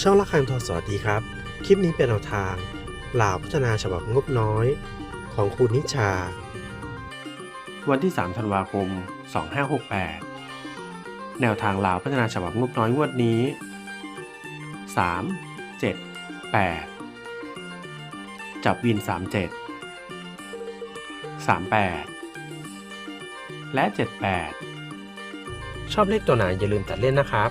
ช่องละคังทอสวัสดีครับ คลิปนี้เป็นแนวทางลาวพัฒนาฉบับงบน้อย ของคุณนิชา วันที่ 3 ธันวาคม 2568 แนวทางลาวพัฒนาฉบับงบน้อยงวดนี้ 3 7 8 จับวิน 37 38 และ 78 ชอบเลขตัวไหนอย่าลืมตัดเล่นนะครับ